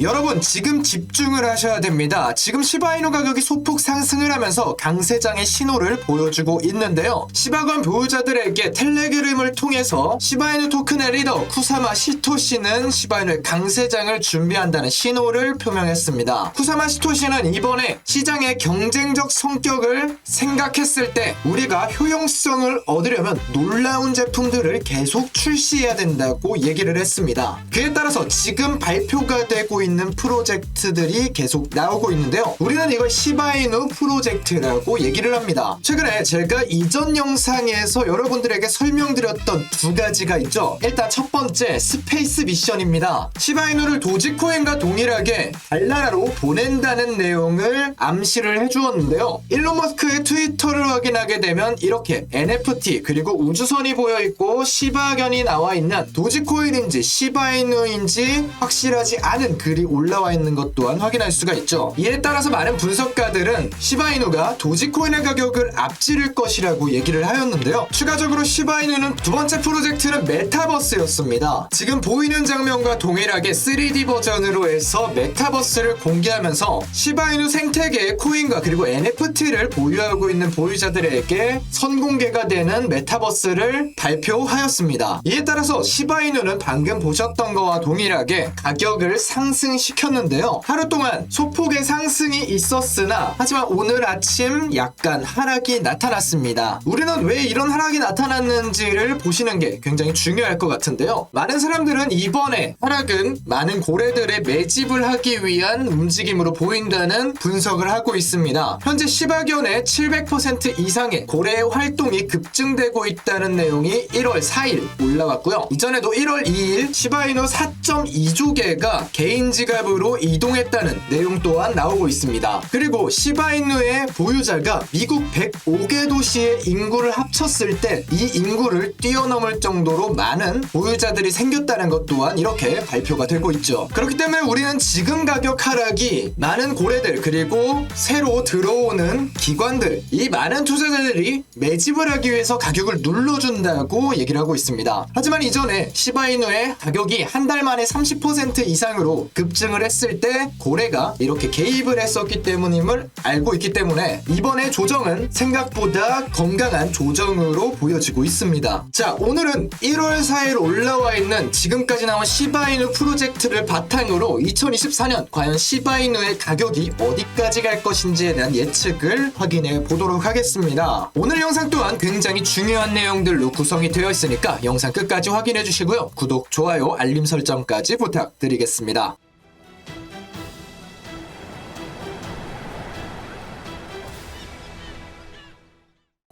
여러분 지금 집중을 하셔야 됩니다. 지금 시바이누 가격이 소폭 상승을 하면서 강세장의 신호를 보여주고 있는데요. 시바건 보유자들에게 텔레그램을 통해서 시바이누 토큰의 리더 쿠사마 시토시는 시바이누의 강세장을 준비한다는 신호를 표명했습니다. 쿠사마 시토시는 이번에 시장의 경쟁적 성격을 생각했을 때 우리가 효용성을 얻으려면 놀라운 제품들을 계속 출시해야 된다고 얘기를 했습니다. 그에 따라서 지금 발표가 되고 있는 프로젝트들이 계속 나오고 있는데요. 우리는 이걸 시바이누 프로젝트라고 얘기를 합니다. 최근에 제가 이전 영상에서 여러분들에게 설명드렸던 두 가지가 있죠. 일단 첫 번째 스페이스 미션입니다. 시바이누를 도지코인과 동일하게 달나라로 보낸다는 내용을 암시를 해주었는데요. 일론 머스크의 트위터를 확인하게 되면 이렇게 NFT 그리고 우주선이 보여 있고 시바견이 나와 있는 도지코인인지 시바이누인지 확실하지 않은 글이 올라와 있는 것 또한 확인할 수가 있죠. 이에 따라서 많은 분석가들은 시바이누가 도지코인의 가격을 앞지를 것이라고 얘기를 하였는데요. 추가적으로 시바이누는 두 번째 프로젝트는 메타버스였습니다. 지금 보이는 장면과 동일하게 3D 버전으로 해서 메타버스를 공개하면서 시바이누 생태계의 코인과 그리고 NFT를 보유하고 있는 보유자들에게 선공개가 되는 메타버스를 발표하였습니다. 이에 따라서 시바이누는 방금 보셨던 거와 동일하게 가격을 상승 시켰는데요. 하루 동안 소폭의 상승이 있었으나 하지만 오늘 아침 약간 하락이 나타났습니다. 우리는 왜 이런 하락이 나타났는지를 보시는 게 굉장히 중요할 것 같은데요. 많은 사람들은 이번에 하락은 많은 고래들의 매집을 하기 위한 움직임으로 보인다는 분석을 하고 있습니다. 현재 시바견의 700% 이상의 고래의 활동이 급증되고 있다는 내용이 1월 4일 올라왔고요. 이전에도 1월 2일 시바이누 4.2조 개가 개인 지갑으로 이동했다는 내용 또한 나오고 있습니다. 그리고 시바이누의 보유자가 미국 105개 도시의 인구를 합쳤을 때 이 인구를 뛰어넘을 정도로 많은 보유자들이 생겼다는 것 또한 이렇게 발표가 되고 있죠. 그렇기 때문에 우리는 지금 가격 하락이 많은 고래들 그리고 새로 들어오는 기관들 이 많은 투자자들이 매집을 하기 위해서 가격을 눌러준다고 얘기를 하고 있습니다. 하지만 이전에 시바이누의 가격이 한 달 만에 30% 이상으로 급증을 했을 때 고래가 이렇게 개입을 했었기 때문임을 알고 있기 때문에 이번에 조정은 생각보다 건강한 조정으로 보여지고 있습니다. 자, 오늘은 1월 4일 올라와 있는 지금까지 나온 시바이누 프로젝트를 바탕으로 2024년 과연 시바이누의 가격이 어디까지 갈 것인지에 대한 예측을 확인해 보도록 하겠습니다. 오늘 영상 또한 굉장히 중요한 내용들로 구성이 되어 있으니까 영상 끝까지 확인해 주시고요. 구독, 좋아요, 알림 설정까지 부탁드리겠습니다.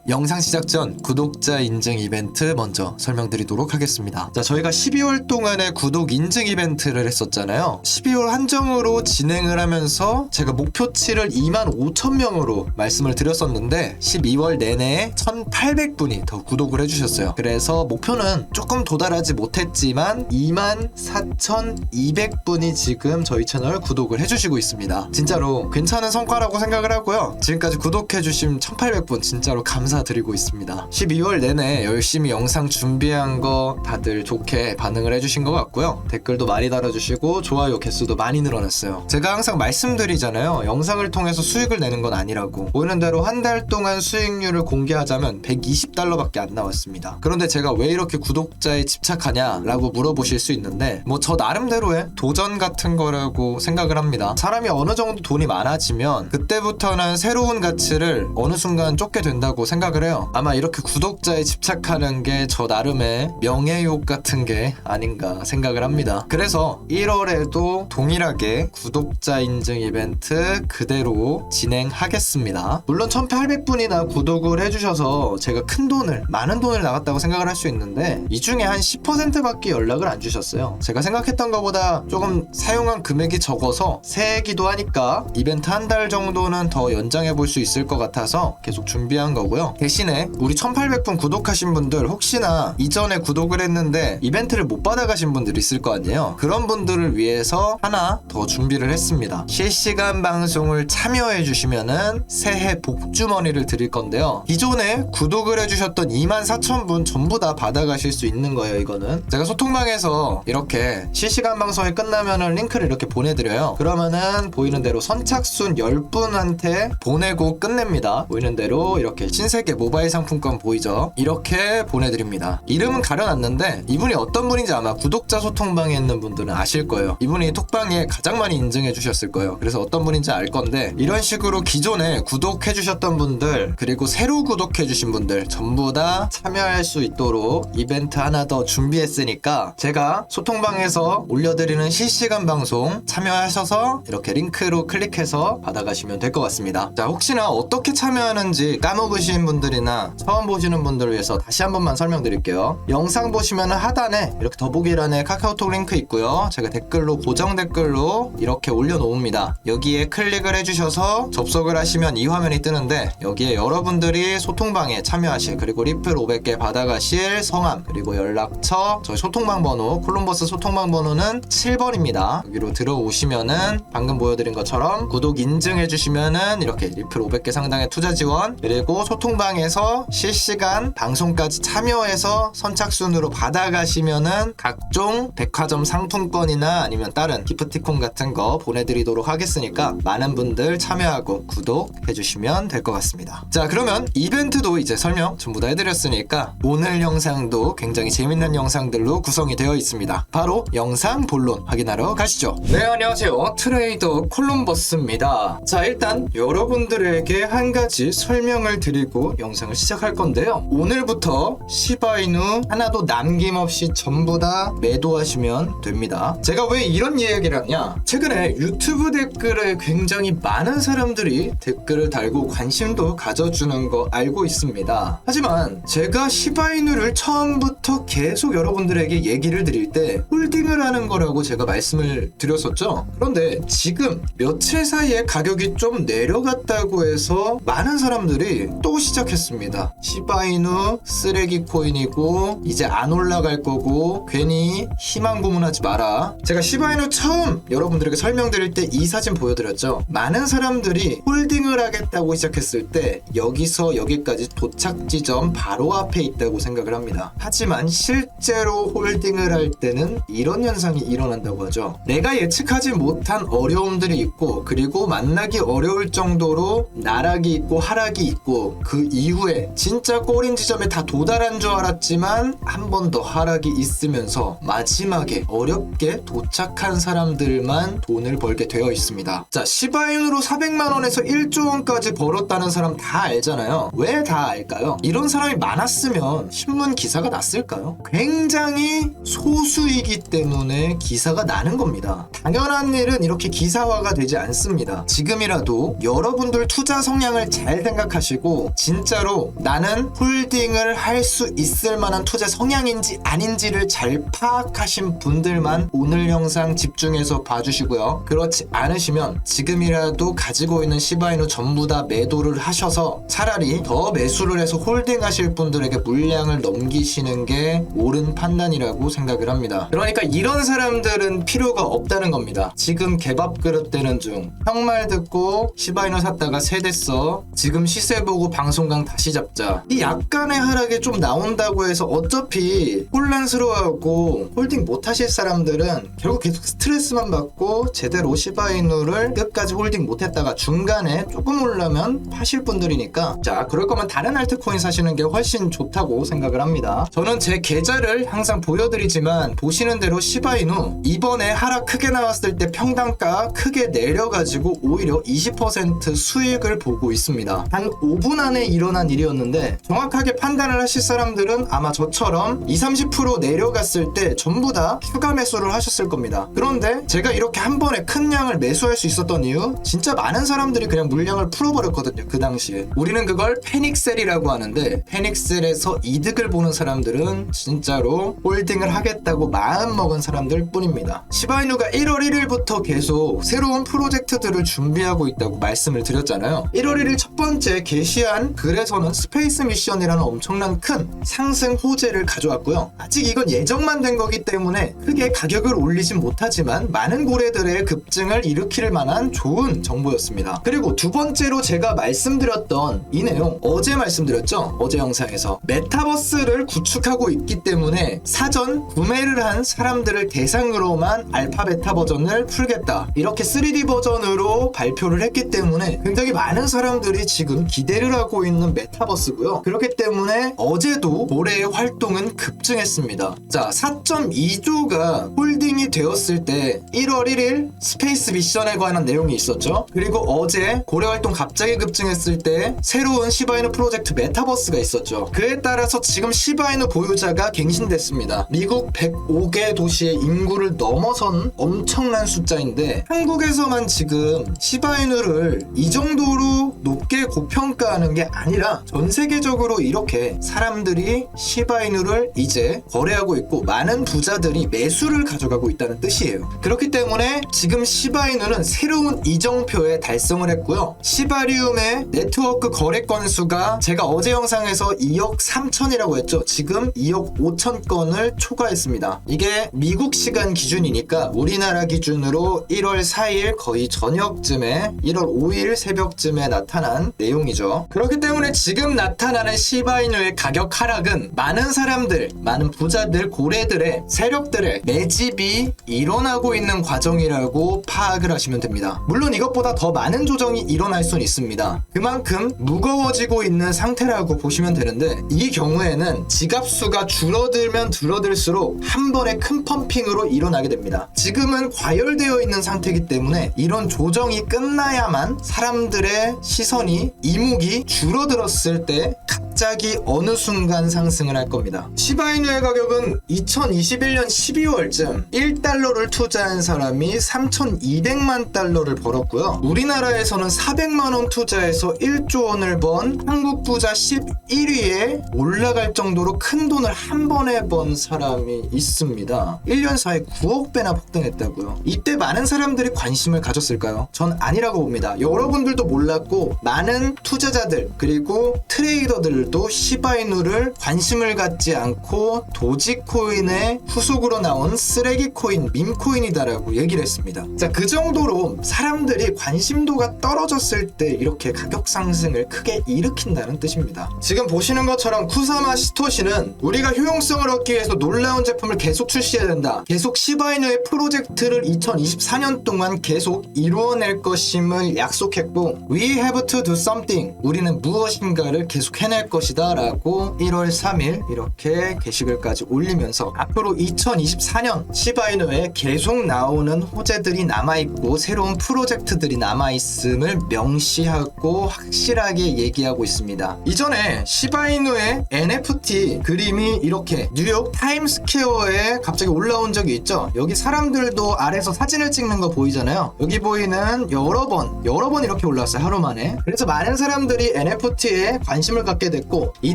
영상 시작 전 구독자 인증 이벤트 먼저 설명드리도록 하겠습니다. 자, 저희가 12월 동안에 구독 인증 이벤트를 했었잖아요. 12월 한정으로 진행을 하면서 제가 목표치를 2만 5천 명으로 말씀을 드렸었는데 12월 내내 1,800분이 더 구독을 해주셨어요. 그래서 목표는 조금 도달하지 못했지만 2만 4,200분이 지금 저희 채널 구독을 해주시고 있습니다. 진짜로 괜찮은 성과라고 생각을 하고요. 지금까지 구독해주신 1,800분 진짜로 감사 드리고 있습니다. 12월 내내 열심히 영상 준비한 거 다들 좋게 반응을 해주신 것 같고요. 댓글도 많이 달아주시고 좋아요 개수도 많이 늘어났어요. 제가 항상 말씀드리잖아요. 영상을 통해서 수익을 내는 건 아니라고. 보이는 대로 한 달 동안 수익률을 공개하자면 120달러밖에 안 나왔습니다. 그런데 제가 왜 이렇게 구독자에 집착하냐라고 물어보실 수 있는데 뭐 저 나름대로의 도전 같은 거라고 생각을 합니다. 사람이 어느 정도 돈이 많아지면 그때부터는 새로운 가치를 어느 순간 쫓게 된다고 생각 을 해요. 아마 이렇게 구독자에 집착하는 게 저 나름의 명예욕 같은 게 아닌가 생각을 합니다. 그래서 1월에도 동일하게 구독자 인증 이벤트 그대로 진행하겠습니다. 물론 1,800분이나 구독을 해주셔서 제가 큰 돈을, 많은 돈을 나갔다고 생각을 할 수 있는데 이 중에 한 10%밖에 연락을 안 주셨어요. 제가 생각했던 것보다 조금 사용한 금액이 적어서 새해기도 하니까 이벤트 한 달 정도는 더 연장해 볼 수 있을 것 같아서 계속 준비한 거고요. 대신에 우리 1800분 구독하신 분들 혹시나 이전에 구독을 했는데 이벤트를 못 받아가신 분들이 있을 거 아니에요. 그런 분들을 위해서 하나 더 준비를 했습니다. 실시간 방송을 참여해 주시면은 새해 복주머니를 드릴 건데요. 기존에 구독을 해주셨던 24,000분 전부 다 받아가실 수 있는 거예요. 이거는 제가 소통방에서 이렇게 실시간 방송이 끝나면은 링크를 이렇게 보내드려요. 그러면은 보이는 대로 선착순 10분한테 보내고 끝냅니다. 보이는 대로 이렇게 신세 계 모바일 상품권 보이죠? 이렇게 보내드립니다. 이름은 가려놨는데 이분이 어떤 분인지 아마 구독자 소통방에 있는 분들은 아실 거예요. 이분이 톡방에 가장 많이 인증해 주셨을 거예요. 그래서 어떤 분인지 알 건데 이런 식으로 기존에 구독해 주셨던 분들 그리고 새로 구독해 주신 분들 전부 다 참여할 수 있도록 이벤트 하나 더 준비했으니까 제가 소통방에서 올려드리는 실시간 방송 참여하셔서 이렇게 링크로 클릭해서 받아가시면 될 것 같습니다. 자 혹시나 어떻게 참여하는지 까먹으신 분 들이나 처음 보시는 분들을 위해서 다시 한 번만 설명드릴게요. 영상 보시면 하단에 이렇게 더보기란에 카카오톡 링크 있고요. 제가 댓글로 고정 댓글로 이렇게 올려놓습니다. 여기에 클릭을 해주셔서 접속을 하시면 이 화면이 뜨는데 여기에 여러분들이 소통방에 참여하실 그리고 리플 500개 받아가실 성함 그리고 연락처 저희 소통방 번호 콜럼버스 소통방 번호는 7번입니다. 여기로 들어오시면은 방금 보여드린 것처럼 구독 인증해 주시면은 이렇게 리플 500개 상당의 투자 지원 그리고 소통방 에서 실시간 방송까지 참여해서 선착순으로 받아가시면은 각종 백화점 상품권이나 아니면 다른 기프티콘 같은 거 보내드리도록 하겠으니까 많은 분들 참여하고 구독해 주시면 될 것 같습니다. 자 그러면 이벤트도 이제 설명 전부 다 해드렸으니까 오늘 영상도 굉장히 재밌는 영상들로 구성이 되어 있습니다. 바로 영상 본론 확인하러 가시죠. 네 안녕하세요 트레이더 콜럼버스입니다. 자 일단 여러분들에게 한 가지 설명을 드리고 영상을 시작할 건데요. 오늘부터 시바이누 하나도 남김없이 전부 다 매도하시면 됩니다. 제가 왜 이런 이야기를 하냐? 최근에 유튜브 댓글에 굉장히 많은 사람들이 댓글을 달고 관심도 가져주는 거 알고 있습니다. 하지만 제가 시바이누를 처음부터 계속 여러분들에게 얘기를 드릴 때 홀딩을 하는 거라고 제가 말씀을 드렸었죠. 그런데 지금 며칠 사이에 가격이 좀 내려갔다고 해서 많은 사람들이 또 시작 했습니다. 시바이누 쓰레기 코인이고 이제 안 올라갈 거고 괜히 희망 고문하지 마라. 제가 시바이누 처음 여러분들에게 설명드릴 때 이 사진 보여드렸죠. 많은 사람들이 홀딩을 하겠다고 시작했을 때 여기서 여기까지 도착 지점 바로 앞에 있다고 생각을 합니다. 하지만 실제로 홀딩을 할 때는 이런 현상이 일어난다고 하죠. 내가 예측하지 못한 어려움들이 있고 그리고 만나기 어려울 정도로 나락이 있고 하락이 있고 그 이후에 진짜 꼬린 지점에 다 도달한 줄 알았지만 한 번 더 하락이 있으면서 마지막에 어렵게 도착한 사람들만 돈을 벌게 되어 있습니다. 자, 시바인으로 400만 원에서 1조 원까지 벌었다는 사람 다 알잖아요. 왜 다 알까요? 이런 사람이 많았으면 신문 기사가 났을까요? 굉장히 소수이기 때문에 기사가 나는 겁니다. 당연한 일은 이렇게 기사화가 되지 않습니다. 지금이라도 여러분들 투자 성향을 잘 생각하시고 진 짜로 나는 홀딩을 할 수 있을 만한 투자 성향인지 아닌지를 잘 파악하신 분들만 오늘 영상 집중해서 봐주시고요. 그렇지 않으시면 지금이라도 가지고 있는 시바이누 전부 다 매도를 하셔서 차라리 더 매수를 해서 홀딩하실 분들에게 물량을 넘기시는 게 옳은 판단이라고 생각을 합니다. 그러니까 이런 사람들은 필요가 없다는 겁니다. 지금 개밥 그릇 되는 중 형말 듣고 시바이누 샀다가 세댔어. 지금 시세 보고 방송 강 다시 잡자. 이 약간의 하락이 좀 나온다고 해서 어차피 혼란스러워하고 홀딩 못 하실 사람들은 결국 계속 스트레스만 받고 제대로 시바이누를 끝까지 홀딩 못 했다가 중간에 조금 올라면 파실 분들이니까 자 그럴 거면 다른 알트코인 사시는 게 훨씬 좋다고 생각을 합니다. 저는 제 계좌를 항상 보여드리지만 보시는 대로 시바이누 이번에 하락 크게 나왔을 때 평단가 크게 내려가지고 오히려 20% 수익을 보고 있습니다. 한 5분 안에 일어난 일이었는데 정확하게 판단을 하실 사람들은 아마 저처럼 20, 30% 내려갔을 때 전부 다 휴가 매수를 하셨을 겁니다. 그런데 제가 이렇게 한 번에 큰 양을 매수할 수 있었던 이유 진짜 많은 사람들이 그냥 물량을 풀어버렸거든요. 그 당시에 우리는 그걸 패닉셀이라고 하는데 패닉셀에서 이득을 보는 사람들은 진짜로 홀딩을 하겠다고 마음 먹은 사람들 뿐입니다. 시바이누가 1월 1일부터 계속 새로운 프로젝트들을 준비하고 있다고 말씀을 드렸잖아요. 1월 1일 첫 번째 게시한 그래서는 스페이스 미션이라는 엄청난 큰 상승 호재를 가져왔고요. 아직 이건 예정만 된 거기 때문에 크게 가격을 올리진 못하지만 많은 고래들의 급증을 일으킬 만한 좋은 정보였습니다. 그리고 두 번째로 제가 말씀드렸던 이 내용 어제 말씀드렸죠. 어제 영상에서 메타버스를 구축하고 있기 때문에 사전 구매를 한 사람들을 대상으로만 알파 베타 버전을 풀겠다. 이렇게 3D 버전으로 발표를 했기 때문에 굉장히 많은 사람들이 지금 기대를 하고 있는 메타버스고요. 그렇기 때문에 어제도 올해의 활동은 급증했습니다. 자, 4.2조가 홀딩이 되었을 때 1월 1일 스페이스 미션에 관한 내용이 있었죠. 그리고 어제 고래 활동 갑자기 급증했을 때 새로운 시바이누 프로젝트 메타버스가 있었죠. 그에 따라서 지금 시바이누 보유자가 갱신됐습니다. 미국 105개 도시의 인구를 넘어선 엄청난 숫자인데 한국에서만 지금 시바이누를 이 정도로 높게 고평가하는 게 아니라 전 세계적으로 이렇게 사람들이 시바이누를 이제 거래하고 있고 많은 부자들이 매수를 가져가고 있다는 뜻이에요. 그렇기 때문에 지금 시바이누는 새로운 이정표에 달성을 했고요. 시바리움의 네트워크 거래 건수가 제가 어제 영상에서 2억 3천이라고 했죠. 지금 2억 5천 건을 초과했습니다. 이게 미국 시간 기준이니까 우리나라 기준으로 1월 4일 거의 저녁쯤에 1월 5일 새벽쯤에 나타난 내용이죠. 그렇기 때문에 지금 나타나는 시바이누의 가격 하락은 많은 사람들, 많은 부자들, 고래들의 세력들의 매집이 일어나고 있는 과정이라고 파악을 하시면 됩니다. 물론 이것보다 더 많은 조정이 일어날 수는 있습니다. 그만큼 무거워지고 있는 상태라고 보시면 되는데 이 경우에는 지갑수가 줄어들면 줄어들수록 한 번에 큰 펌핑으로 일어나게 됩니다. 지금은 과열되어 있는 상태이기 때문에 이런 조정이 끝나야만 사람들의 시선이 이목이 줄 어들었을 때 갑자기 어느 순간 상승을 할 겁니다. 시바이누의 가격은 2021년 12월쯤 1달러를 투자한 사람이 3,200만 달러를 벌었고요. 우리나라에서는 400만 원 투자해서 1조 원을 번 한국 부자 11위에 올라갈 정도로 큰 돈을 한 번에 번 사람이 있습니다. 1년 사이에 9억 배나 폭등했다고요. 이때 많은 사람들이 관심을 가졌을까요? 전 아니라고 봅니다. 여러분들도 몰랐고 많은 투자자들 그리고 트레이더들 도 시바이누를 관심을 갖지 않고 도지코인의 후속으로 나온 쓰레기 코인, 밈코인이다라고 얘기를 했습니다. 자, 그 정도로 사람들이 관심도가 떨어졌을 때 이렇게 가격 상승을 크게 일으킨다는 뜻입니다. 지금 보시는 것처럼 쿠사마 시토시는 우리가 효용성을 얻기 위해서 놀라운 제품을 계속 출시해야 된다. 계속 시바이누의 프로젝트를 2024년 동안 계속 이루어낼 것임을 약속했고 We have to do something. 우리는 무엇인가를 계속 해낼 것이다 라고 1월 3일 이렇게 게시글까지 올리면서 앞으로 2024년 시바이누에 계속 나오는 호재들이 남아있고 새로운 프로젝트들이 남아있음을 명시하고 확실하게 얘기하고 있습니다. 이전에 시바이누의 NFT 그림이 이렇게 뉴욕 타임스퀘어에 갑자기 올라온 적이 있죠. 여기 사람들도 아래서 사진을 찍는 거 보이잖아요. 여기 보이는 여러 번, 여러 번 이렇게 올라왔어요. 하루 만에. 그래서 많은 사람들이 NFT에 관심을 갖게 됐고 이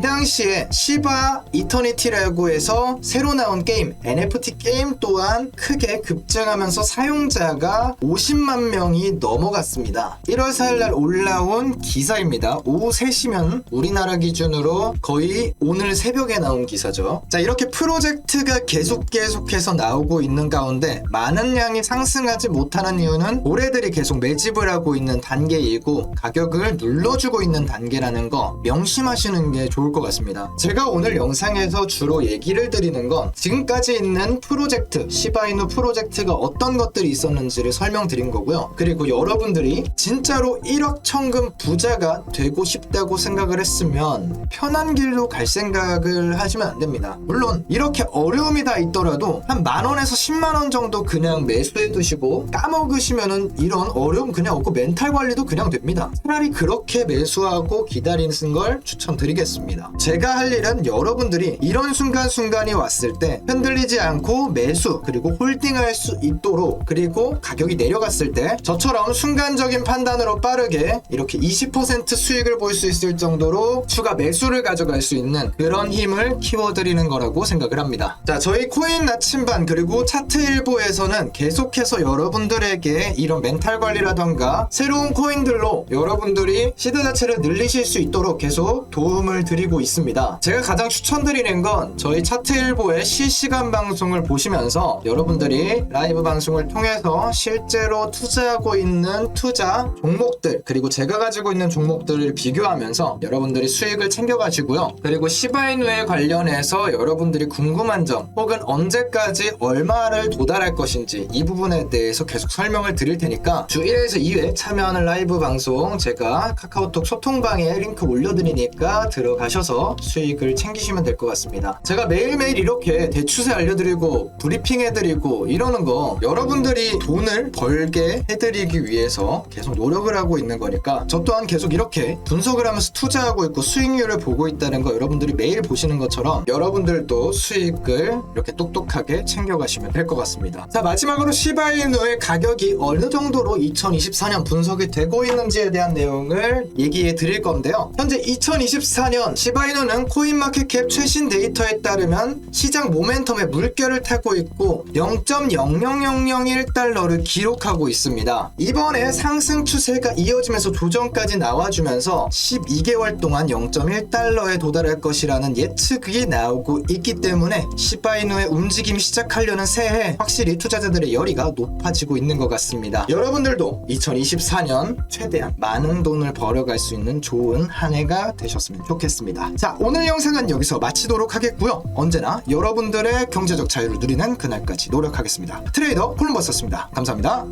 당시에 시바 이터니티라고 해서 새로 나온 게임, NFT 게임 또한 크게 급증하면서 사용자가 50만 명이 넘어갔습니다. 1월 4일날 올라온 기사입니다. 오후 3시면 우리나라 기준으로 거의 오늘 새벽에 나온 기사죠. 자, 이렇게 프로젝트가 계속 계속해서 나오고 있는 가운데 많은 양이 상승하지 못하는 이유는 올해들이 계속 매집을 하고 있는 단계이고 가격을 눌러주고 있는 단계라는 거 명심하시는 게 좋을 것 같습니다. 제가 오늘 영상에서 주로 얘기를 드리는 건 지금까지 있는 프로젝트, 시바이누 프로젝트가 어떤 것들이 있었는지를 설명드린 거고요. 그리고 여러분들이 진짜로 1억 천금 부자가 되고 싶다고 생각을 했으면 편한 길로 갈 생각을 하시면 안 됩니다. 물론 이렇게 어려움이 다 있더라도 한 만 원에서 10만 원 정도 그냥 매수해 두시고 까먹으시면은 이런 어려움 그냥 없고 멘탈 관리도 그냥 됩니다. 차라리 그렇게 매수하고 기다리는 걸 추천드립니다. 알려드리겠습니다. 제가 할 일은 여러분들이 이런 순간순간이 왔을 때 흔들리지 않고 매수 그리고 홀딩할 수 있도록 그리고 가격이 내려갔을 때 저처럼 순간적인 판단으로 빠르게 이렇게 20% 수익을 볼 수 있을 정도로 추가 매수를 가져갈 수 있는 그런 힘을 키워드리는 거라고 생각을 합니다. 자, 저희 코인 나침반 그리고 차트 일보에서는 계속해서 여러분들에게 이런 멘탈 관리라던가 새로운 코인들로 여러분들이 시드 자체를 늘리실 수 있도록 계속 도움 을 드리고 있습니다. 제가 가장 추천드리는 건 저희 차트 일보의 실시간 방송을 보시면서 여러분들이 라이브 방송을 통해서 실제로 투자하고 있는 투자 종목들 그리고 제가 가지고 있는 종목들을 비교하면서 여러분들이 수익을 챙겨가시고요. 그리고 시바이누에 관련해서 여러분들이 궁금한 점 혹은 언제까지 얼마를 도달할 것인지 이 부분에 대해서 계속 설명을 드릴 테니까 주 1회에서 2회 참여하는 라이브 방송 제가 카카오톡 소통방에 링크 올려드리니까 들어가셔서 수익을 챙기시면 될 것 같습니다. 제가 매일매일 이렇게 대추세 알려드리고 브리핑해드리고 이러는 거 여러분들이 돈을 벌게 해드리기 위해서 계속 노력을 하고 있는 거니까 저 또한 계속 이렇게 분석을 하면서 투자하고 있고 수익률을 보고 있다는 거 여러분들이 매일 보시는 것처럼 여러분들도 수익을 이렇게 똑똑하게 챙겨가시면 될 것 같습니다. 자 마지막으로 시바이누의 가격이 어느 정도로 2024년 분석이 되고 있는지에 대한 내용을 얘기해 드릴 건데요. 현재 2024년 시바이누는 코인마켓캡 최신 데이터에 따르면 시장 모멘텀의 물결을 타고 있고 0.00001달러를 기록하고 있습니다. 이번에 상승 추세가 이어지면서 조정까지 나와주면서 12개월 동안 0.1달러에 도달할 것이라는 예측이 나오고 있기 때문에 시바이누의 움직임이 시작하려는 새해 확실히 투자자들의 열의가 높아지고 있는 것 같습니다. 여러분들도 2024년 최대한 많은 돈을 벌어갈 수 있는 좋은 한 해가 되 좋겠습니다. 자, 오늘 영상은 여기서 마치도록 하겠고요. 언제나 여러분들의 경제적 자유를 누리는 그날까지 노력하겠습니다. 트레이더 콜럼버스였습니다. 감사합니다.